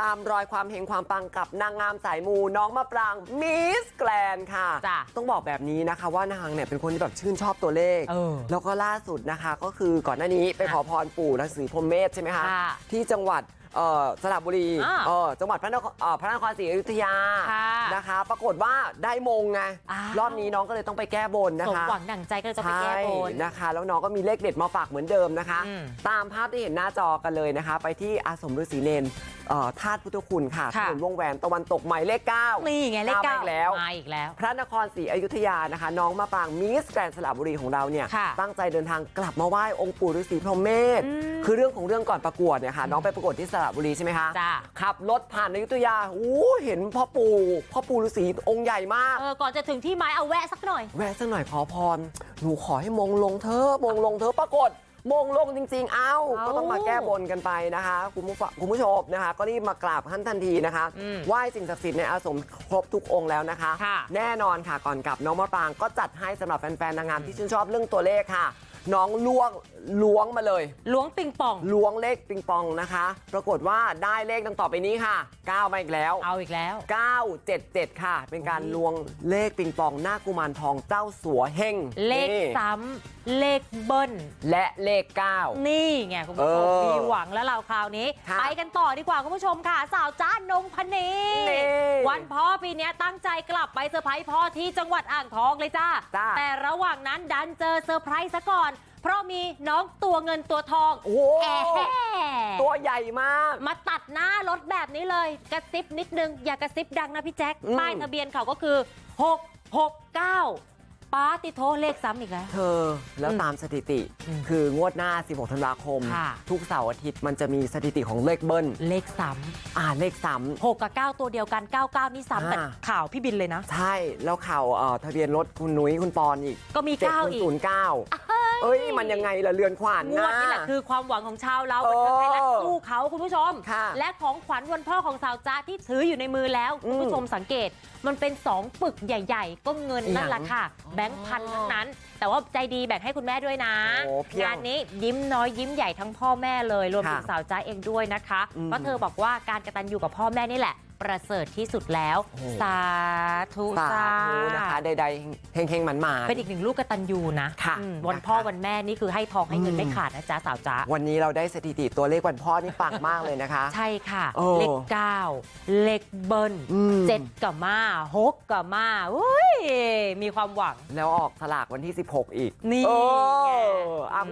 ตามรอยความเฮงความปังกับนางงามสายมูน้องมะปรางมิสแกรนค่ะ จ้ะต้องบอกแบบนี้นะคะว่านางเนี่ยเป็นคนที่แบบชื่นชอบตัวเลข เออแล้วก็ล่าสุดนะคะ ก็คือก่อนหน้านี้ไปค่ะขอพรปู่ฤาษีพรหมเมธใช่ไหมคะ ค่ะ ที่จังหวัดเอ่อ สระบุรี อ่าเออจังหวัดพระนครเอ่อพระนครศรีอยุธยาค่ะนะคะ ปรากฏว่าได้มงไงอ้าว รอบนี้น้องก็เลยต้องไปแก้บนนะสมคะหวังดั่งใจก็เลยต้องไปแก้บน ใช่นะคะ แล้วน้องก็มีเลขเด็ดมาฝากเหมือนเดิมนะคะ อืมตามภาพที่เห็นหน้าจอกันเลยนะคะ ไปที่อาสมฤาษีเนนเอ่อธาตุพุทธคุณค่ะถค่ะ นนวงแหวนตะวันตกหมายเลขเก้านี่ไงเลขมาเก้าอีกแล้ว มาอีกแล้ว พระนครศรีอยุธยานะคะ น้องมาปรางมิสแกรนด์สระบุรีของเราเนี่ย ค่ะ ตั้งใจเดินทางกลับมาไหว้องค์ปู่ฤาษีพรหมเมธอืมคือเรื่องของเรื่องก่อนประกวดเนี่ยค่ะ น้องไปประกวดที่สระบุรีใช่ไหมคะจ้าขับรถผ่านอยุธยาอู้เห็นพ่อปู่พ่อปู่ฤาษีองค์ใหญ่มากเออก่อนจะถึงที่ไม้เอาแวะสักหน่อย แวะสักหน่อยขอพรหนูขอให้มงลงเธอะมงลงเธอะปรากฏ มงลงจริงๆเอ้าเอ้า ก็ต้องมาแก้บนกันไปนะคะคุณผู้ฟังคุณผู้ชมนะคะ ก็รีบมากราบท่านทันทีนะคะอืมไหว้สิ่งศักดิ์สิทธิ์ในอาสมครบทุกองค์แล้วนะคะค่ะแน่นอนค่ะก่อนกลับน้องมะปรางก็จัดให้สำหรับแฟนๆนางงามที่ชื่นชอบเรื่องตัวเลขค่ะน้องล้วงล้วงมาเลยล้วงปิงปองล้วงเลขปิงปองนะคะ ปรากฏว่าได้เลขดังต่อไปนี้ค่ะ9มาอีกแล้ว เอาอีกแล้ว 977 ค่ะ เป็นการลวงเลขปิงปองหน้ากุมารทองเจ้าสัวเฮงเลขนี่ซ้ำเลขเบิ้ลและเลข 9 นี่ไงคุณผู้ชมเออมีหวังแล้วเราคราวนี้ ค่ะไปกันต่อดีกว่าคุณผู้ชมค่ะ สาวจ้านงพนีนี่วันพ่อปีเนี้ยตั้งใจกลับไปเซอร์ไพรส์พ่อที่จังหวัดอ่างทองเลยจ้า จ้า แต่ระหว่างนั้นดันเจอเซอร์ไพรส์ซะก่อน เพราะมีน้องตัวเงินตัวทองโอ้โหแอะตัวใหญ่มาก มาตัดหน้ารถแบบนี้เลย กระซิบนิดนึง อย่ากระซิบดังนะพี่แจ๊คอืม ป้ายทะเบียนเขาก็คือ 669 ป้าติโทเลขซ้ำอีกแล้ว เธอแล้วอืมตามสถิติอืมคืองวดหน้า 16 ธันวาคม ค่ะ ทุกเสาร์อาทิตย์มันจะมีสถิติของเลขเบิ้ลเลขซ้อ่าเลขซ้ำ6กับ9ตัวเดียวกัน99นี่ซ้ำแต่อ่า ข่าวพี่บินเลยนะำใช่ แล้วข่าวเอ่อทะเบียนรถคุณนุ้ยคุณปอนอีกก็มี9อีก7009เอ้ยมันยังไงล่ะเรือนขวัญงวดนี่แหละคือความหวังของชาวเราเอบันอเทิงไทยรัฐสู้เขาคุณผู้ชม ค่ะและของขวัญวันพ่อของสาวจ้าที่ถืออยู่ในมือแล้ว อืมคุณผู้ชมสังเกต มันเป็น2ปึกใหญ่ๆ ก็เงินนั่นแหละค่ะอ๋อแบงค์พันทั้งนั้น แต่ว่าใจดีแบ่งให้คุณแม่ด้วยนะโอ้เพียงงานนี้ยิ้มน้อยยิ้มใหญ่ทั้งพ่อแม่เลย รวมถึงค่ะสาวจ้าเองด้วยนะคะอืม เพราะเธอบอกว่าการกระตันอยู่กับพ่อแม่นี่แหละ ประเสริฐที่สุดแล้วโอ้โหสาธุสาธุนะคะใดๆเฮงๆหมันๆ เป็นอีกหนึ่งลูกกระตันยูนะค่ะอืมวันพ่อนะคะวันแม่นี่คือให้ทองให้เงินอืมไม่ขาดนะจ๊ะสาวจ้าวันนี้เราได้สถิติตัวเลขวันพ่อนี่ปังมากเลยนะคะ ใช่ค่ะโอ้เลขเก้าเลขเบิ้ลอืมเจ็ดกับมาหกกับมาอุ้ยมีความหวัง แล้วออกสลากวันที่ 16 อีก นี่เอไงออะ